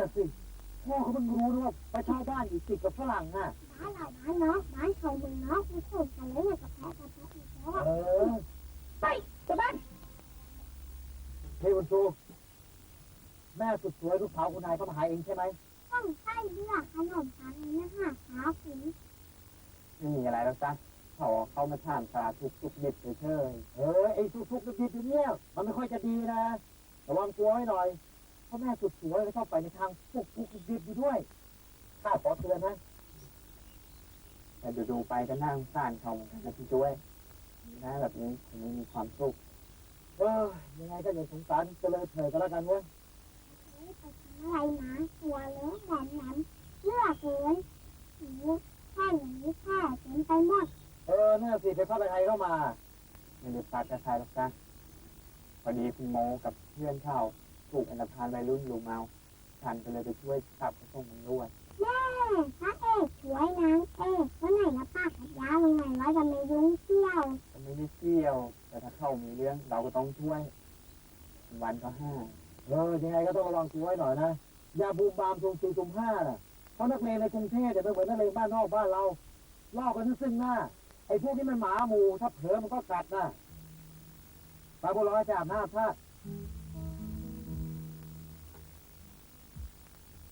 น่ะสิพ่อเขาเพิ่งรู้นะว่าไปเช่าบ้านอยู่ติดกับฝรั่งอะบ้านเราบ้านเนาะบ้านขาเมืองเนาะไม่ถูกกันเลยเนี่ยกับแพะกับแพะอีกแล้วเออไปกลับบ้านเฮ้ยคุณครูแม่สุดสวยลูกสาวคุณนายเขามาหาเองใช่ไหมต้องใส่เลือกขนมปังนี้นะคะขาวสีไม่มีอะไรแล้วจ้ะเขาเขามาถามสาทุกทุกดิบเฉยเออไอ้ทุกๆดิบๆอยู่เนี่ยมันไม่ค่อยจะดีนะระวังตัวไว้หน่อย พราะแม่สุดสวยแล้วชอบไปในทางทุกๆดิบๆอยู่ด้วย ข้าขอเตือนนะๆแต่ดูๆไปก็น่าสงสารเขาเหมือนกันนะพี่ช่วยหน้าแบบนี้ผมไม่มีความสุขเออยังไงก็อย่าสงสารเจริญเถิดก็แล้วกันเว้ยเฮ้ยไปทำอะไรนะตัวเลือกแหลมแหลมเลือกเลยหูแค่นี้แค่เต็มไปหมด เออเนี่ยสิไปพัดอะไรเข้ามาไม่ได้พัดกระชายหรอกจ้ะพอดีคุณโมกับเพื่อนเขา ถูกอันธพาลวัยรุ่นลุมเมาฉันก็เลยไปช่วยขับเขาส่งมันด้วยแม่พระเอกช่วยนางเอกคนไหนละปากกับยาวันไหนว่าจะไม่ยุ่งเที่ยวก็ไม่ได้เที่ยว แต่ถ้าเข้ามีเรื่องเราก็ต้องช่วย วันก็ห้าเออยังไงก็ต้องระวังตัวไว้หน่อยนะอย่าบูมบามซุ่มสี่ซุ่มห้าน่ะเพราะนักเลงในกรุงเทพเนี่ยไม่เหมือนนักเลงบ้านนอกบ้านเราล่อกันซึ่งหน้าไอ้พวกนี้มันหมาหมูถ้าเผลอมันก็กัดนะไปพวกเราจะอาบน้ำท่าหวานตามควรจะ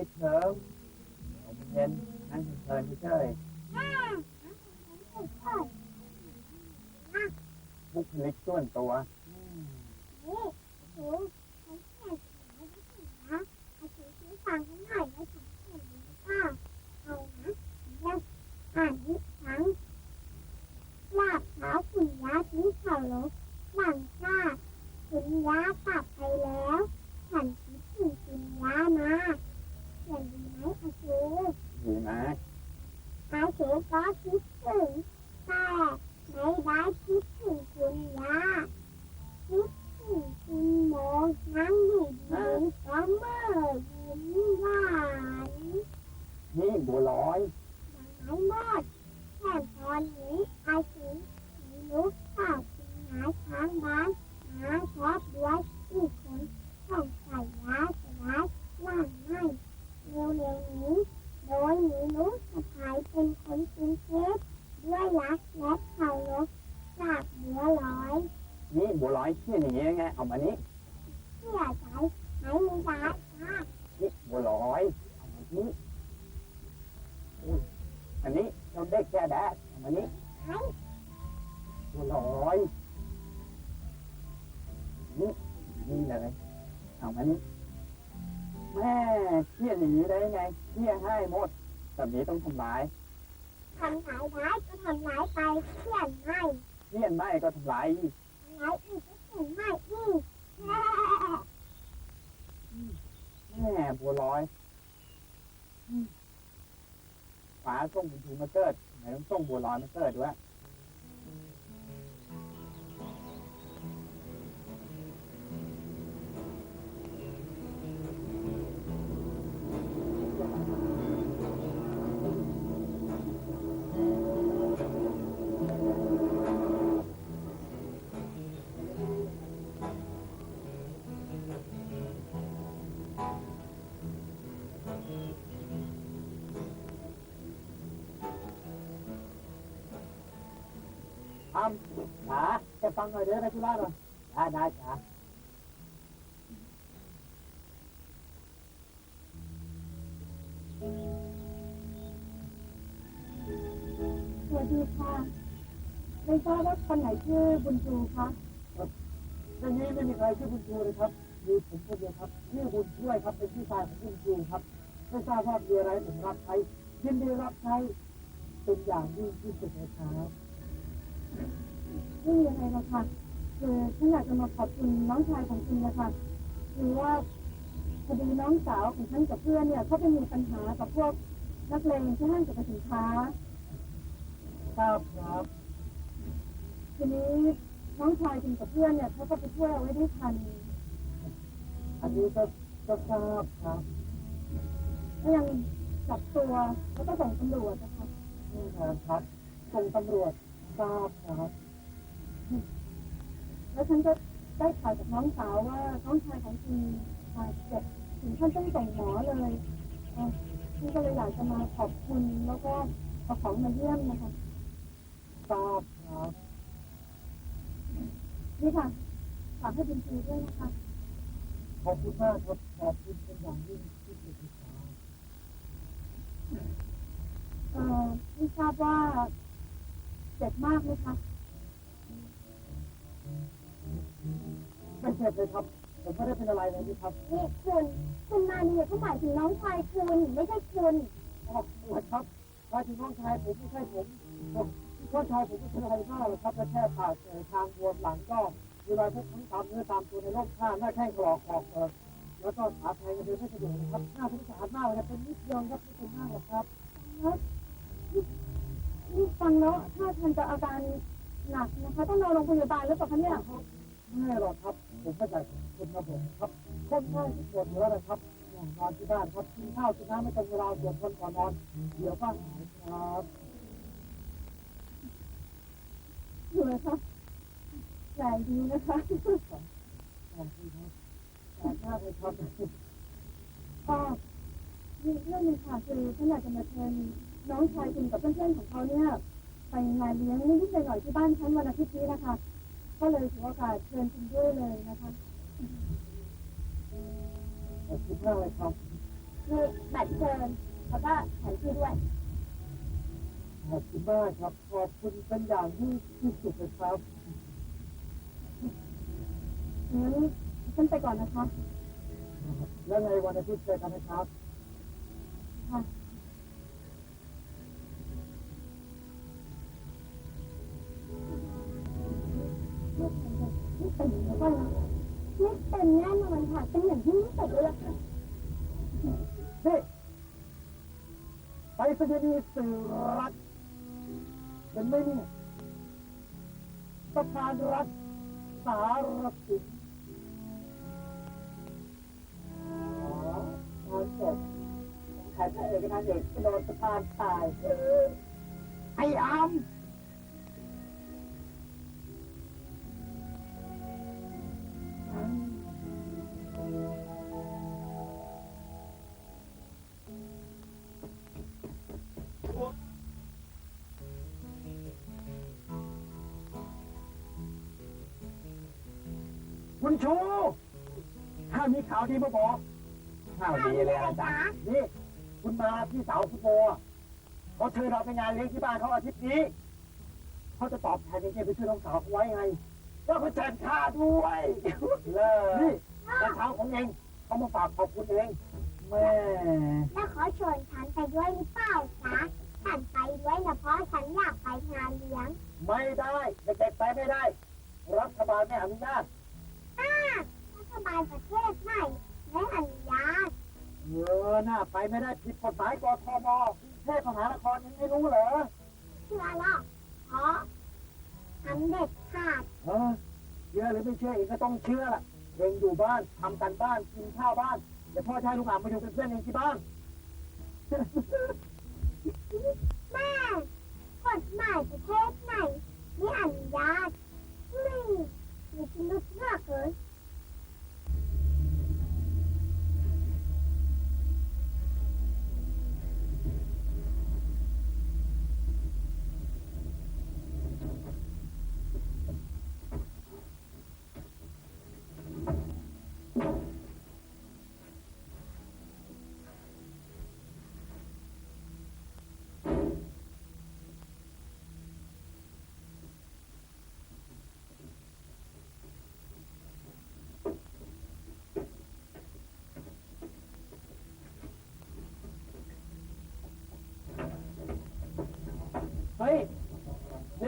ไม่ได้เคิมเดี๋ยวมันเย็นนั่งเพลินๆเฉยแม่ๆบุคลิกส่วนตัว นี้ต้องทำร้ายทำร้ายได้ก็ทำร้ายไปเขียนให้เขียนไม่ก็ทำร้ายอีกทำร้ายอีกก็เขียนให้อีกแม่บัวลอยฟ้าส่งบุญชูมาเกิดไหนต้องส่งบัวลอยมาเกิดด้วย แกฟังหน่อยเดี๋ยวไปธุระหน่อยได้ได้จ๋าสวัสดีค่ะไม่ทราบว่าคนไหนชื่อบุญชูคะเรื่องนี้ไม่มีใครชื่อบุญชูเลยครับมีผมคนเดียวครับชื่อบุญช่วยครับเป็นพี่ชายของบุญชูครับไม่ทราบว่ามีอะไรผมรับใช้ยินดีรับใช้เป็นอย่างยิ่งที่สุดเลยครับ ไม่มีอะไรหรอกค่ะคือฉันอยากจะมาขอบคุณน้องชายของคุณนะคะคือว่าพอดีน้องสาวของฉันกับเพื่อนเนี่ยเขาไปมีปัญหากับพวกนักเลงที่ห้างสรรพสินค้าทราบครับทีนี้น้องชายคุณกับเพื่อนเนี่ยเขาก็ไปช่วยเอาไว้ได้ทัน อันนี้ก็ก็ทราบครับก็ยังจับตัวแล้วก็ส่งตำรวจนะคะนี่ครับส่งตำรวจทราบครับ แล้วฉันก็ได้ข่าวจากน้องสาวว่าน้องชายของคุณบาดเจ็บถึงขั้นต้องส่งหมอเลยเอ่อฉันก็เลยอยากจะมาขอบคุณแล้วก็เอาของมาเยี่ยมนะคะทราบครับนี่ค่ะฝากให้คุณชีด้วยนะคะขอบคุณมากครับขอบคุณเป็นอย่างยิ่งที่สุดเลยครับเอ่อไม่ทราบว่าเจ็บมากไหมคะ ไม่เจ็บเลยครับ ผมไม่ได้เป็นอะไรเลยนี่ครับนี่คุณคุณมาเนี่ยเขาหมายถึงน้องชายคุณไม่ใช่คุณขอบคุณครับมาถึงน้องชายผมไม่ใช่ผมผมน้องชายผมไม่เป็นอะไรมากหรอกครับแต่แค่ปากเอ่อทางบวมหลังก็มีรอยพกทั้งตามเนื้อตามตัวในร่องข้างหน้าแข้งถลอกออกเออแล้วก็ขาแทงกันเดินไม่สะดวกนะครับหน้าสงสารมากเลยครับเป็นนิดเดียวครับไม่เป็นมากหรอกครับแล้วนี่นี่ฟังแล้วถ้าทางจะอาการ หนักนะคะต้องนอนโรงพยาบาลหรือเปล่าคะเนี่ยไม่หรอกครับ ผมไม่ใช่คนระบบครับคนง่ายที่สุดอยู่แล้วนะครับอย่างนอนที่บ้านครับกินข้าวกินน้ำไม่ตรงเวลาเดี๋ยวคนก่อนนอนเดี๋ยวก็หายครับอยู่เลยค่ะแรงดีนะคะขอบคุณครับขอบคุณมากเลยครับก็มีเรื่องหนึงค่ะคือฉันอยากจะมาเชิญน้องชายคุณกับเพื่อนๆของเขาเนี่ย ไปงานเลี้ยงนิดๆหน่อยๆที่บ้านฉันวันอาทิตย์นี้นะคะ ก็เลยถือโอกาสเชิญคุณด้วยเลยนะคะขอบคุณมากเลยครับนี่บัตรเชิญแล้วก็แผนที่ด้วยขอบคุณมากครับ ขอบคุณเป็นอย่างยิ่งที่สุดเลยครับงั้นฉันไปก่อนนะคะ แล้วในวันอาทิตย์เจอกันนะครับค่ะ เป็นแล้วก็นะไม่เป็นแน่นอนค่ะเป็นอย่างที่ไม่เป็นเลยล่ะค่ะนี่ไปสถานีสื่อรัฐเห็นไหมเนี่ยสะพานรัฐสารสินอ๋องานศพใครพระเอกนางเอกกระโดดสะพานตายไอ้อาม ชูถ้ามีข่าวดีมาบอกข้าวดีเลยอาจารย์นี่คุณมาพี่สาวคุณโบอะเขาเชิญเราไปงานเลี้ยงที่บ้านเขาอาทิตย์นี้เขาจะตอบแทนยังไงไปช่วยน้องสาวเขาไว้ไงว่าเขาแจกค่าด้วยเลยนี่กระเช้าของเองเขามาฝากขอบคุณเองแม่แล้วขอชวนฉันไปด้วยหรือเปล่าจ๊ะฉันไปด้วยนะเพราะฉันอยากไปงานเลี้ยง ไม่ได้เด็กๆไปไม่ได้รัฐบาลไม่อนุญาตอ้ารัฐ บาลประเทศไหนไม่อนุญาตเออน่าไปไม่ได้ผิดกฎหมายกทมกรุงเทพมหานครยังไม่รู้เหรอเชื่อหรอกเพราะฉันเด็ดขาดเออเชื่อหรือไม่เชื่อเองก็ต้องเชื่อล่ะเองอยู่บ้านทำกันบ้านกินข้าวบ้านเดี๋ยวพ่อชายลูกหลานมาอยู่เป็นเพื่อนเองที่บ้านแม่กฎหมายประเทศไหนไม่อนุญาต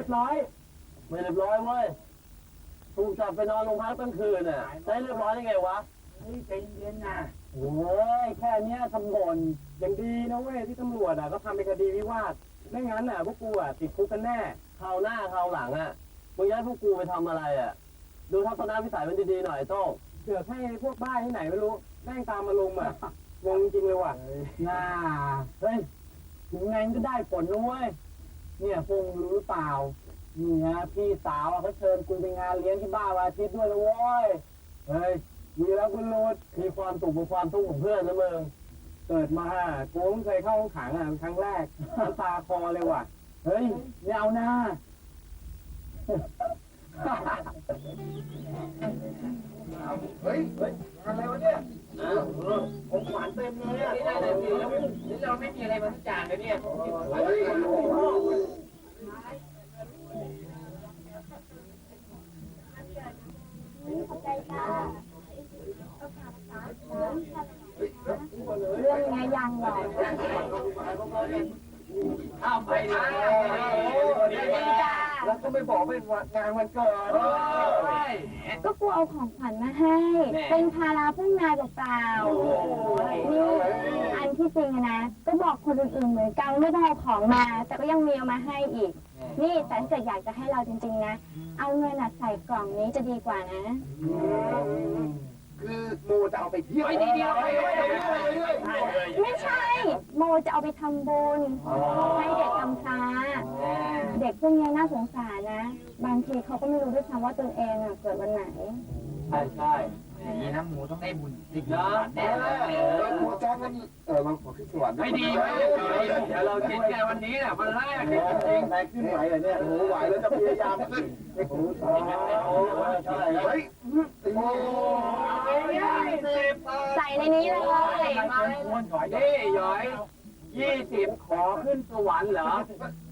รียบร้อย ไม่เรียบร้อยเว้ยถูกจับไปนอนโรงพักตั้งคืนน่ะได้เรียบร้อยได้ไงวะเฮ้ยใจเย็นๆนะโอ้ยแค่เนี้ยทำหล่นยังดีนะเว้ยที่ตำรวจอะก็ทำเป็นคดีวิวาทไม่งั้นอะพวกกูอะติดคุกกันแน่คราวหน้าคราวหลังอะมึงย้ายพวกกูไปทำอะไรอะ ดูทัศนวิสัยมันดีๆหน่อยโต้งเกิดให้พวกบ้าที่ไหนไม่รู้แม่งตามมาลุมอะงงจริงเลยว่ะน่าเฮ้ยถึงไงมันก็ได้ผลนะเว้ย เนี่ยพงรู้หรือเปล่านี่ฮะพี่สาวเขาเชิญกูไปงานเลี้ยงที่บ้านวันอาทิตย์ด้วยนะเว้ยเฮ้ยมีแล้วคุณรูดมีความสุขกับความทุกข์ของเพื่อนนะมึงเกิดมากูเพิ่งเคยเข้าห้องขังอะครั้งแรกน้ำตาคอเลยว่ะ เฮ้ยไม่เอาหน้า เฮ้ยเฮ้ยอะไรวะเนี่ย ผมขวานเต็มเลยอะนี่ได้เลยพี่นี่เราไม่มีอะไรมาทุกอย่างเลยเนี่ยเรื่องยังไงยังหรอเอาไปนะแล้ว ก็ไม่บอกเป็นวันงานวันเกิดก็กูเอาของขวัญมาให้เป็นภาระเพื่อนนายเปล่าๆนี่อันที่จริงอะนะ ก็บอกคนอื่นๆเหมือนกันไม่ได้เอาของมา แต่ก็ยังมีเอามาให้อีก นี่แต่ถ้าเกิดอยากจะให้เราจริงๆนะ เอาเงินอะใส่กล่องนี้จะดีกว่านะ คือโมจะเอาไปเที่ยวไปทีเดียวไปเลยไม่ใช่ โมจะเอาไปทำบุญให้เด็กกำพร้า เด็กพวกนี้น่าสงสารนะ บางทีเขาก็ไม่รู้ด้วยซ้ำว่าตนเองอะเกิดวันไหน ใช่ใช่อย่างนี้นะหมูต้องได้บุญสิบนะแน่เลยหมอจ้างกันเออมาขอขึ้นสวรรค์ไม่ดีไม่ดีเดี๋ยวเราคิดกันวันนี้แหละวันแรกจริงไหนขึ้นไหวเหรอเนี่ยโอ้ไหวแล้วจะพยายามขึ้นโอ้โหใช่เฮ้ยโอ้ ใส่ในนี้เลยนี่ย้อยยี่สิบขอขึ้นสวรรค์เหรอ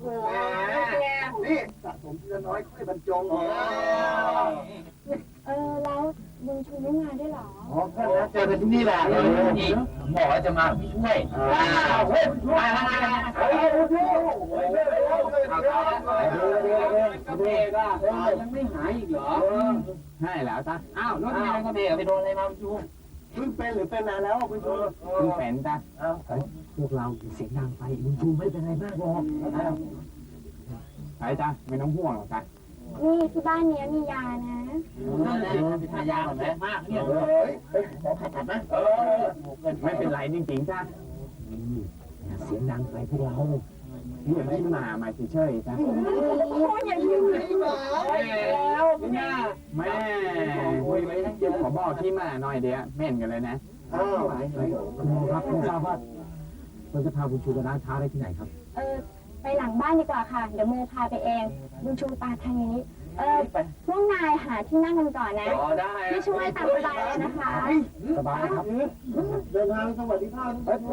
แหมนี่สะสมทีละน้อยค่อยบรรจงเออแล้ว บุญชูไม่มาด้วยเหรอ อ๋อก็นะเจอกันที่นี่แหละนี่หมอจะมาพี่ช่วยเฮ้ยมาแล้วเฮ้ยดูดูเฮ้ยเร็วเร็วเร็วเร็วเร็วเร็วกระเบกอะยังไม่หายอีกเหรอใช่แล้วจ้ะอ้าวรถเมล์กระเบกไปโดนอะไรมาจูเพิ่งเป็นหรือเป็นนานแล้วคุณชูคุณแฟนจ้ะอ้าวพวกเราเสียงดังไปคุณชูไม่เป็นไรมากหรอกอ้าวไปจ้ะไม่ต้องห่วงหรอกจ้ะ นี่ที่บ้านเนี้ยมียานะนั่นแหละเป็นทายาของแม่มากเนี่ยเฮ้ยเฮ้ยขอผ่าตัดนะเออไม่เป็นไรจริงๆจ้ะเสียงดังไปพวกเรานี่ไม่มามาเฉยๆจ้ะโอ้ยอย่าลืมแล้วแม่แม่คุยไว้ทั้งเดียวขอบอกที่มาหน่อยเดียวเม่นกันเลยนะอ้าวครับไม่ทราบว่าเราจะพาคุณชูไปร้านค้าได้ที่ไหนครับ เออ ไปหลังบ้านดีกว่าค่ะ เดี๋ยวโมพาไปเองบุญชูตาทางนี้ เออพวกนายหาที่นั่งกันก่อนนะอ๋อได้พี่ช่วยตามสบายเลยนะคะ สบายครับ เดินทางสวัสดีภาพโอ้โห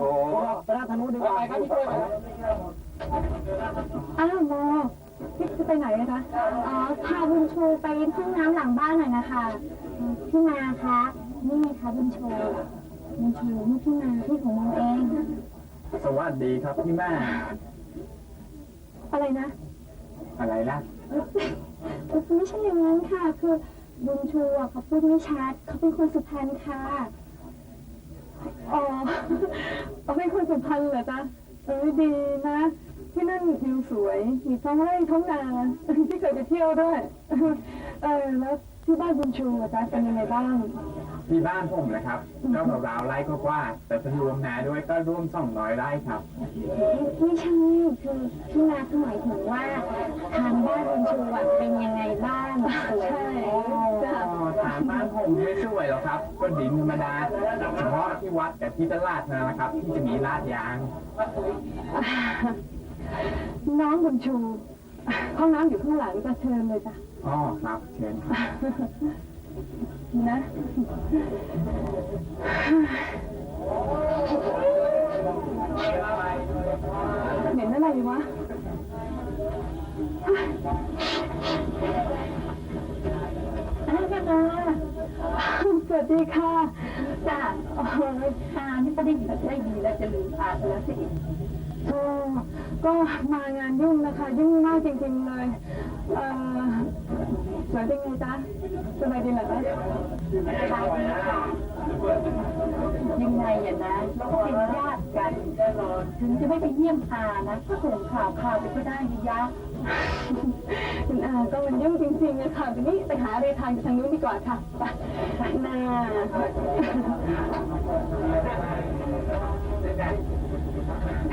ไปด้านทางนู้นดีกว่าครับพี่ช่วยอ้าวโมพี่จะไปไหนนะคะ อ๋อ พาบุญชูไปห้องน้ำหลังบ้านหน่อยนะคะอืมพี่นาคะนี่ไงคะบุญชูบุญชูนี่พี่นาพี่ของโมเอง สวัสดีครับพี่แม่ อะไรนะ อะไรล่ะเอ้ยเอ้ยไม่ใช่อย่างนั้นค่ะ คือบุญชูอะเขาพูดไม่ชัดเขาเป็นคนสุพรรณค่ะ อ๋อเขาเป็นคนสุพรรณเหรอจ๊ะเออดีนะ ที่นั่นวิวสวย มีท้องไร่ท้องนาที่เคยไปเที่ยวด้วย เออแล้ว ที่บ้านบุญชูอะจ๊ะเป็นยังไงบ้าง ที่บ้านผมนะครับก็ราวๆไร่ก็กว่าๆแต่ถ้ารวมนาด้วยก็ร่วมสองร้อยไร่ครับ ไม่ใช่คือพี่นาเขาหมายถึงว่าทางบ้านบุญชูอะเป็นยังไงบ้างสวยไหมจ้ะ ฐานบ้านผมไม่สวยหรอกครับ ก็ดินธรรมดาเฉพาะที่วัดกับที่ตลาดนั่นแหละครับ ที่จะมีลาดยาง น้องบุญชูห้องน้ำอยู่ข้างหลังจะเชิญเลยจ้ะ อ๋อครับเชิญครับนะ เหม็นอะไรวะอ้าวนานาสวัสดีค่ะจ้ะโอ้ยตานี่ก็ได้ยินแล้วได้ดีแล้วจะลืมตาไปแล้วสิก็ก็มางานยุ่งนะคะ ยุ่งมากจริงๆเลย เอ่อ สวยเป็นไงจ๊ะสบายดีเหรอคะยังไงอะนะเราก็เป็นญาติกัน ถึงจะไม่ไปเยี่ยมอานะก็ส่งข่าวข่าวไปก็ได้นะยะคุณอาก็มันยุ่งจริงๆอะค่ะทีนี้ไปหาอะไรทานกันทางนู้นดีกว่าค่ะไปนา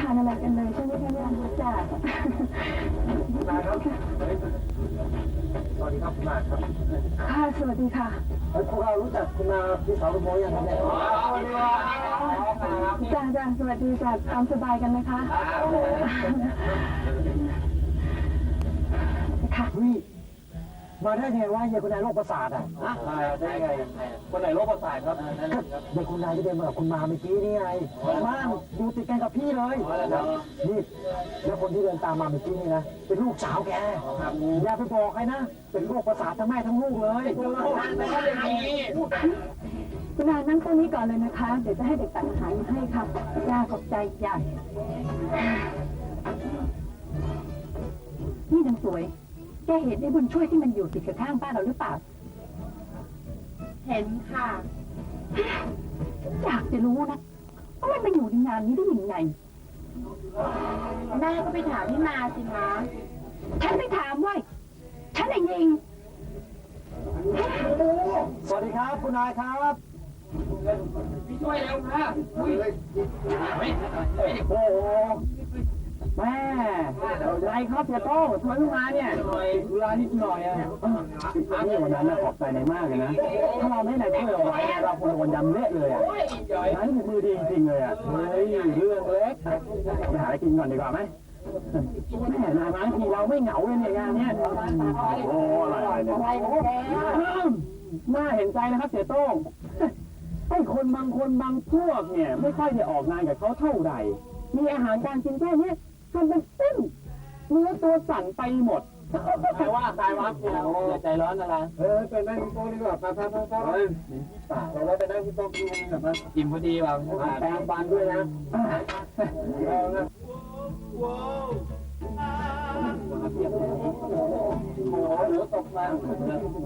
ทานอะไรกันเลยใช่ไหมคะเนี่ยจ้ะ สวัสดีครับคุณนาครับค่ะสวัสดีค่ะเฮ้ยพวกเรารู้จักคุณนาพี่สาวคุณโมยังครับเนี่ยจ้าจ้าสวัสดีจ้าตามสบายกันนะคะค่ะเฮ้ย มาได้ไงวะเฮียคุณนายโรคประสาทอะมาได้ไงคนไหนโรคประสาทครับก็เด็กคุณนายที่เดินมากับคุณมาเมื่อกี้นี่ไงบ้านอยู่ติดกันกับพี่เลยนี่แล้วคนที่เดินตามมาเมื่อกี้นี่นะเป็นลูกสาวแกอย่าไปบอกใครนะเป็นโรคประสาททั้งแม่ทั้งลูกเลยคุณอานั่งตรงนี้ก่อนเลยนะคะ เดี๋ยวจะให้เด็กตักอาหารมาให้ค่ะย่าขอบใจใหญ่นี่นางสวย แกเห็นไอ้บุญช่วยที่มันอยู่ติดกับข้างบ้านเราหรือเปล่า เห็นค่ะ อยากจะรู้นะว่ามันมาอยู่ในงานนี้ได้ยังไง แม่ก็ไปถามพี่มาสิคะฉันไม่ถามเว้ยฉันเองเองสวัสดีครับ คุณนายครับ พี่ช่วยแล้วค่ะอุ้ยโอ้โห แม่ไรครับเสียโต้ชวนมาเนี่ยธุระนิดหน่อยอะนี่วันนั้นนะขอบใจนายมากเลยนะ ถ้าเราไม่นายช่วยเราไว้เราคงโดนยำเละเลยอะนายนี่มือดีจริงๆเลยอะ เฮ้ยเรื่องเล็กไปหาอะไรกินก่อนดีกว่าไหมแม่นายมาทีเราไม่เหงาเลยเนี่ยงานเนี้ยโอ้อะไรเนี่ยน่าเห็นใจนะครับเสียโต้งไอ้คนบางคนบางพวกเนี่ย ไม่ค่อยได้ออกงานกับเขาเท่าไหร่มีอาหารการกินแค่นี้ ยทำเป็นเส้นเนื้อตัวสั่นไปหมดแต่ว่าตายวับเนี่ยอย่าใจร้อนอะไรเออไปนั่งที่โต๊ะดีกว่าไปไปไปไปเฮ้ยเราไว้ไปนั่งที่โต๊ะกินกันแบบอิ่มพอดีว่ะแปรงฟันด้วยนะ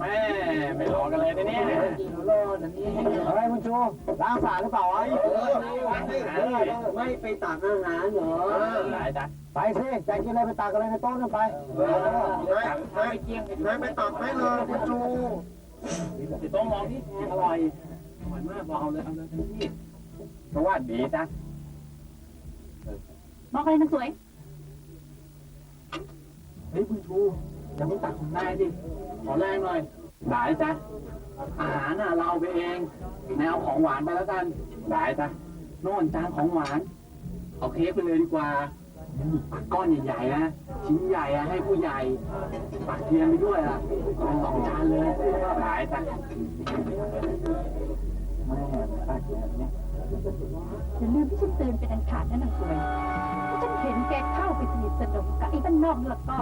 แม่ไม่รอกันเลยนะเนี่ยเฮ้ยคุณชูล้างสาหรือเปล่าไอ้ไม่ไปตักอาหารเหรอได้จ้ะไปสิจะกินอะไรไปตักอะไรในโต๊ะนั่นไปไปเกี่ยงไปไปตักให้เลยคุณชูต้องลองที่อร่อยอร่อยมากบอกเอาเลยเอาเลยพี่สวัสดีจ้ะบอกอะไรนางสวย เฮ้ยคุณชูอย่าเพิ่งตักของนายดิขอแรงหน่อยได้จ้ะอาหารน่ะเราเอาไปเองนายเอาของหวานไปแล้วกันได้จ้ะโน่นจานของหวาน เอาเค้กไปเลยดีกว่าก้อนใหญ่ๆนะชิ้นใหญ่อะให้ผู้ใหญ่ปักเทียนไปด้วยอะเอาสองจานเลยได้จ้ะแม่ปักแบบเนี้ย อย่าลืมที่ฉันเตือนเป็นอันขาดนะนางสวยถ้าฉันเห็นแกเข้าไปสนิทสนมกับไอ้บ้านนอกนี่แล้วก็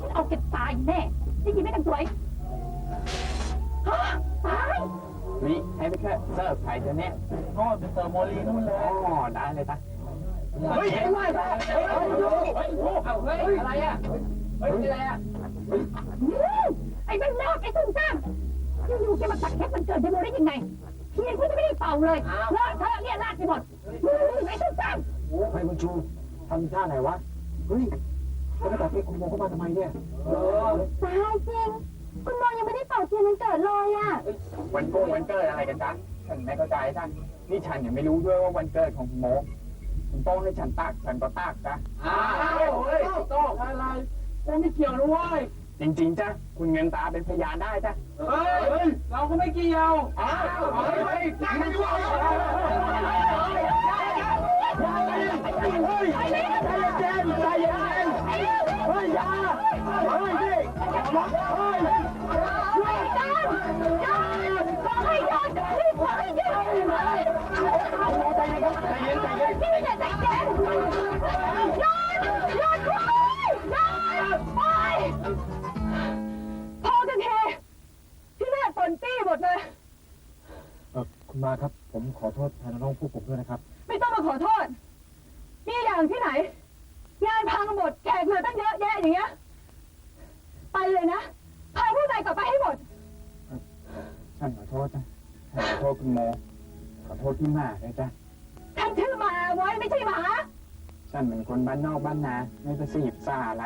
ฉันเอาแกตายแน่ได้ยินไหมนางสวยฮะตายนี่ให้ไปแค่เสิร์ฟไข่จะเนี่ยก็ไปเติมโมลีนู่นเลยอ๋อได้เลยจ้ะเฮ้ยไม่ไหวจ้ะเฮ้ยเฮ้ยเอาเฮ้ยอะไรอะเฮ้ยอะไรอะอืมไอ้บ้านนอกไอ้ตุ้งสร้างอยู่ๆแกมาตัดเค้กมันเกิดเดโมได้ยังไง เทียนก็จะไม่ได้เป่าเลยเลอะเทอะเนี่ยลาดไปหมดอืมไอ้ตุ้งสร้างเฮ้ยคุณชูทำท่าไหนวะ เฮ้ยจะไปตักเค้กคุณโมเข้ามาทำไมเนี่ยเออตายจริง คุณมองยังไม่ได้เป่าเทียนวันเกิดเลยอะ วันโกงวันเกิดอะไรกันจ๊ะฉันไม่เข้าใจท่านนี่ฉันยังไม่รู้ด้วยว่าวันเกิดของโมคุณโต้งให้ฉันตักฉันก็ตักจ้ะอ้าวเฮ้ยโต้งอะไรกูไม่เกี่ยวนะเว้ย จริงๆจ้ะคุณเงินตาเป็นพยานได้จ้ะเฮ้ย เราก็ไม่เกี่ยวอ้าวเฮ้ยไม่รู้พอ มาครับ ผมขอโทษแทนน้องๆพวกผมด้วยนะครับ ไม่ต้องมาขอโทษ มีอย่างที่ไหน งานพังหมดแขกเหลือตั้งเยอะแยะอย่างเงี้ย ไปเลยนะ พาผู้ชายกลับไปให้หมด ฉันขอโทษนะฉันขอโทษคุณโมขอโทษพี่หมากเลยจ้ะฉันชื่อมาไว้ไม่ใช่หมา ฉันเป็นคนบ้านนอกบ้านนา ไม่ไปสีบซ่าอะไร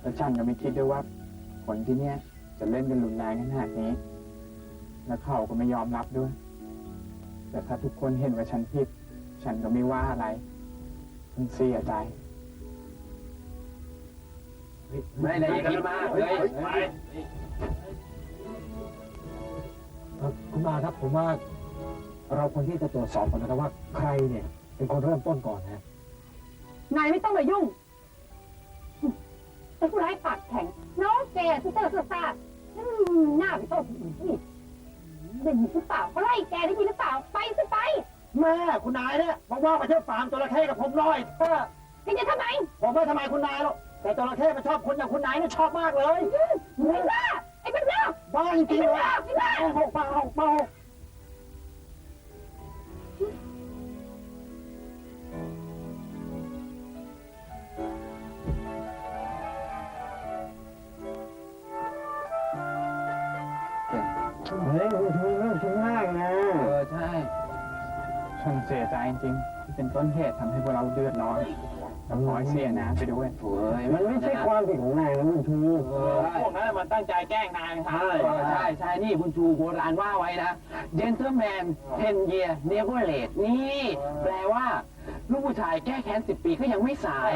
แล้วฉันก็ไม่คิดด้วยว่า คนที่เนี่ยจะเล่นกันรุนแรงขนาดนี้ แล้วเขาก็ไม่ยอมรับด้วย แต่ถ้าทุกคนเห็นว่าฉันผิด ฉันก็ไม่ว่าอะไรฉันเสียใจไม่ได้คิดมากเลยคุณมาครับผมว่า เราควรที่จะตรวจสอบก่อนนะครับว่าใครเนี่ย เป็นคนเริ่มต้นก่อนนะนายไม่ต้องมายุ่งเป็นผู้ร้ายปากแข็งน้องแกที่เจอเสื้อซาดอืมหน้าไปโต้ผู้หญิงนี่ ได้ยินหรือเปล่าเขาไล่แกได้ยินหรือเปล่าไปสิไปแม่คุณนายเนี่ยว่างๆมาเที่ยวฟาร์มจระเข้กับผมหน่อยเออแกจะทำไมผมไม่ทำไมคุณนายหรอกแต่จระเข้มันชอบคนอย่างคุณนายเนี่ยชอบมากเลยไม่น่าไอ้เป็นหน้าบ้าจริงๆเลยไม่ได้หกปากหกปากหก ฉันเสียใจจริงๆที่เป็นต้นเหตุทำให้พวกเราเดือดร้อนแล้วพลอยเสียน้ำไปด้วยมันไม่ใช่ความผิดของนายนะคุณชู พวกนั้นมันตั้งใจแกล้งนายครับใช่ใช่นี่คุณชูโบราณว่าไว้นะ gentleman ten year never late นี่ แปลว่า ลูกผู้ชายแก้แค้นสิบปีก็ยังไม่สาย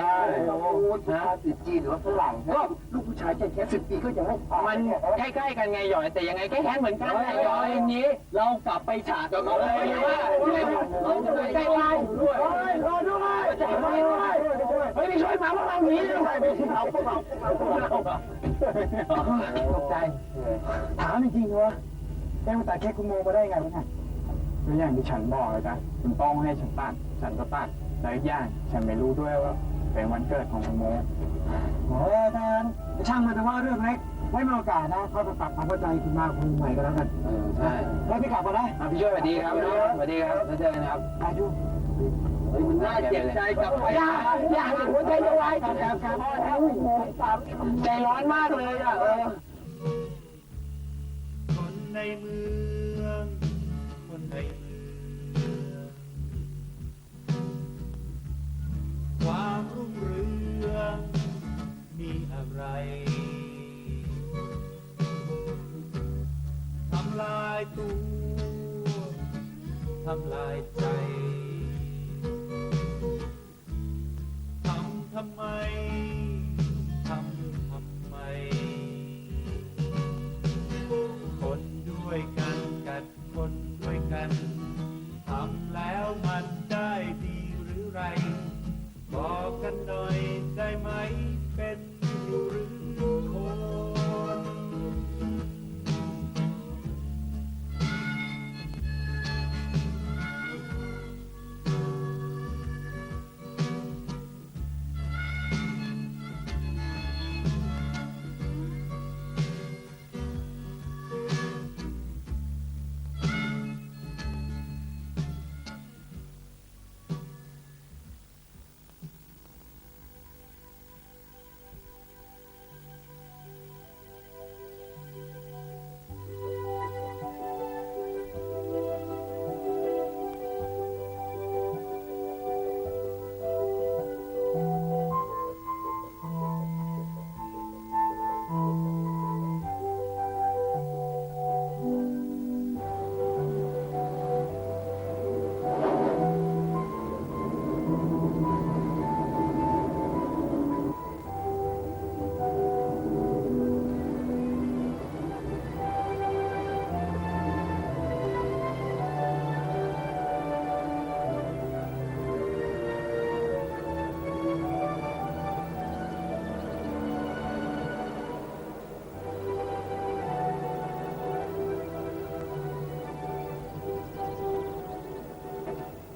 นะติดจีนหรือว่าฝรั่งก็ลูกผู้ชายแค่แค่สิบปีก็ยังไม่ตายมันใกล้ๆกันไงหยอยแต่ยังไงแก้แค้นเหมือนกันไงหยอยอย่างนี้ เรากลับไปฉากกับเขาเลยว่าเราจะไปใกล้ๆด้วยเฮ้ยรอด้วยรอด้วยเฮ้ยไปช่วยหมาพวกเราหนีเลยไม่ไม่ใช่เราพวกเราพวกเราตกใจถามจริงๆวะเอ็มตัดเค้กคุณโมมาได้ไงวะเนี่ยก็อย่างที่ฉันบอกเลยจ้ะคุณต้องให้ฉันตัดฉันก็ตัด แล้วอีกอย่างฉันไม่รู้ด้วยว่าเป็นวันเกิดของคุณโมโอ้ยท่านช่างมันแต่ว่าเรื่องเล็ก ไว้มีโอกาสนะค่อยไปปรับความเข้าใจคุณมาคุณใหม่ก็แล้วกันเออใช่แล้วพี่กลับมานะอะพี่ช่วยสวัสดีครับสวัสดีครับแล้วเจอกันครับอายุมันน่าเจ็บใจกลับไปอย่าอย่าหัวใจจะวายกับกับกับใจร้อนมากเลยอะเออคนในเมือายตัว ทำลายใจ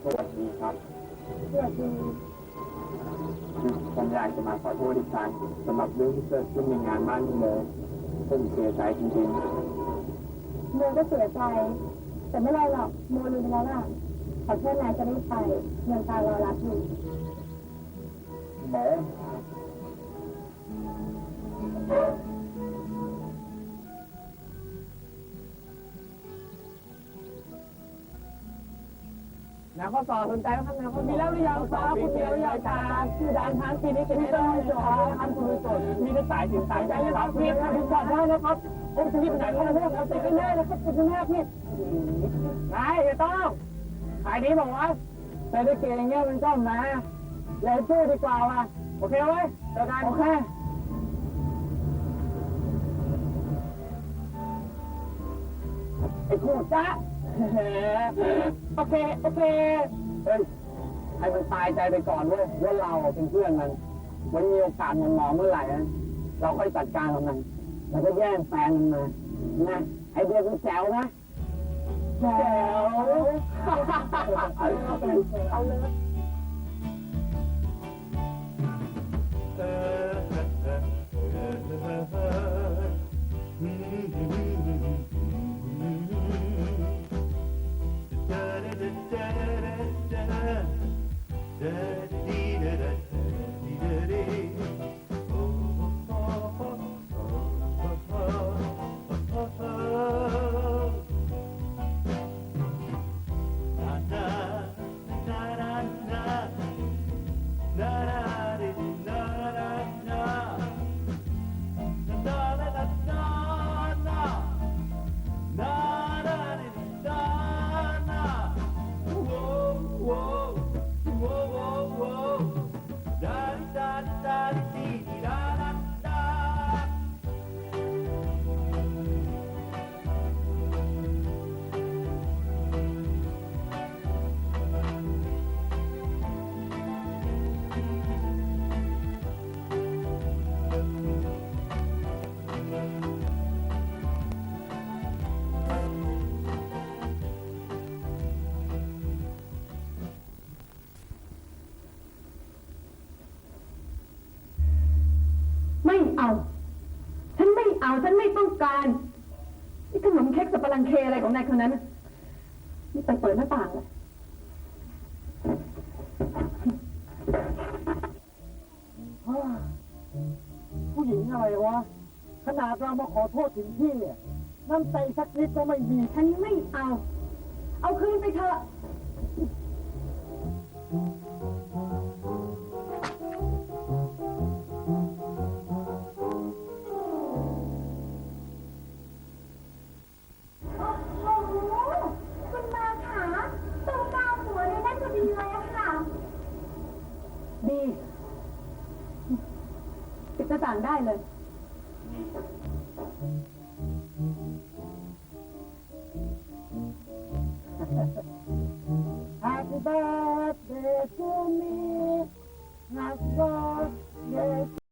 สวัสดีครับสวัสดีคือผมอยาจะมาขอโทษอีกครั้งสำหรับเรื่องที่เกิดขึ้นในงานบ้านคุณโมผมเสียใจจริงๆโมก็เสียใจ แต่ไม่ไรหรอกโมลืมแล้วล่ะขอโทษนายจะได้ไปเงินตารอรับอยู่หมอ ข้อสอบสนใจแล้วครับแนวข้อสอบมีแล้วหรือยังครับคุณเดียวหรือยังครับชื่อดังทางปีนี้จะไม่ได้จบนะครับคุณผู้ชมมีแต่สายถึงสายใจนะครับเพี่ครับผมบอกได้นะครับผมจะรีบไปไหนก็ได้ครับติดกันแน่นะครับติดกันแน่พี่นายจะต้องขายดีบอกว่าเศรษฐกิจอย่างเงี้ยมันก็มาเลยพูดดีกว่าว่ะโอเคไหมเจอกันโอเคไอ้คู่จ้า โอเค โอเค เฮ้ย ให้มันตายใจไปก่อนเว้ยว่าเราเป็นเพื่อนมัน มันมีโอกาสมันมองเมื่อไหร่นะเราค่อยจัดการกับมัน แล้วก็แย่งแฟนมันมา นะ ไอเดียมันแจ๋วนะแจ๋วเอาเลยไม่ การนี่ขนมเค้กสับปะรังเคอะไรของนายคนนั้นน่ะนี่ไปเปิดหน้าต่างเลยผู้หญิงอะไรวะ ขนาดเรามาขอโทษถึงที่เนี่ยน้ำใจสักนิดก็ไม่มี ฉันไม่เอา เอาคืนไปเถอะ ดี